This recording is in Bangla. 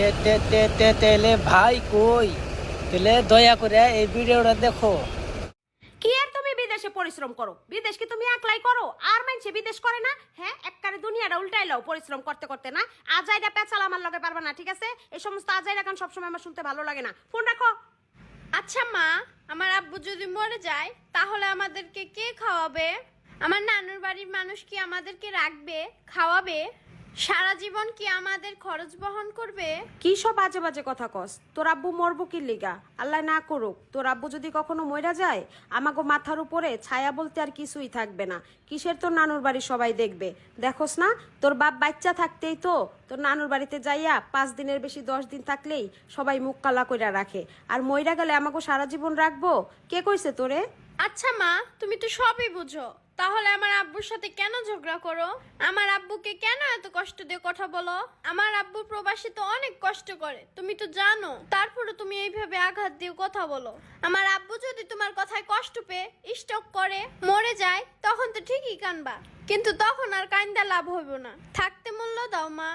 তে তে তে তে তেলে ভাই কই? তেলে দয়া করে এই ভিডিওটা দেখো। কি আর তুমি বিদেশে পরিশ্রম করো? বিদেশ কি তুমি একলাই করো? আর মানছে বিদেশ করে না? হ্যাঁ এককারে দুনিয়াটা উল্টাই লাও পরিশ্রম করতে করতে না? আজাইরা পেঁচাল আমার লগে পারবে না ঠিক আছে? এই সমস্ত আজাইরা গান সবসময় আমার শুনতে ভালো লাগে না। ফোন রাখো। আচ্ছা মা আমার আব্বু যদি মরে যায় তাহলে আমাদেরকে কে খাওয়াবে? আমার নানুর বাড়ির মানুষ কি আমাদেরকে রাখবে? খাওয়াবে? সারা জীবন কি আমাদের খরচ বহন করবে? কি সব বাজে বাজে কথা কস? তোর আব্বু মরবো কি লিগা? আল্লাহ না করুক, তোর আব্বু যদি কখনো মইরা যায়, আমাগো মাথার উপরে ছায়া বলতে আর কিছুই থাকবে না। কিসের তোর নানুর বাড়ি সবাই দেখবে? দেখোস না, তোর বাপ বাচ্চা থাকতেই তো তোর নানুর বাড়িতে যাইয়া পাঁচ দিনের বেশি দশ দিন থাকলেই সবাই মুখ কালা কইরা রাখে। আর মইরা গেলে আমাকে সারা জীবন রাখব? কে কইছে তোরে? আচ্ছা মা, তুমি তো সবই বুঝো। তাহলে আমার আব্বুর সাথে কেন ঝগড়া করো? আমার আব্বুকে কেন এত কষ্ট দিয়ে কথা বলো? আমার আব্বু প্রবাসী তো অনেক কষ্ট করে, তুমি তো জানো। তারপরে তুমি এইভাবে আঘাত দিয়ে কথা বলো। আমার আব্বু যদি তোমার কথায় কষ্ট পেয়ে স্টক করে, মরে যায়, তখন তো ঠিকই কানবা। কিন্তু তখন আর কান্দা লাভ হইব না। থাকতে মূল্য দাও মা।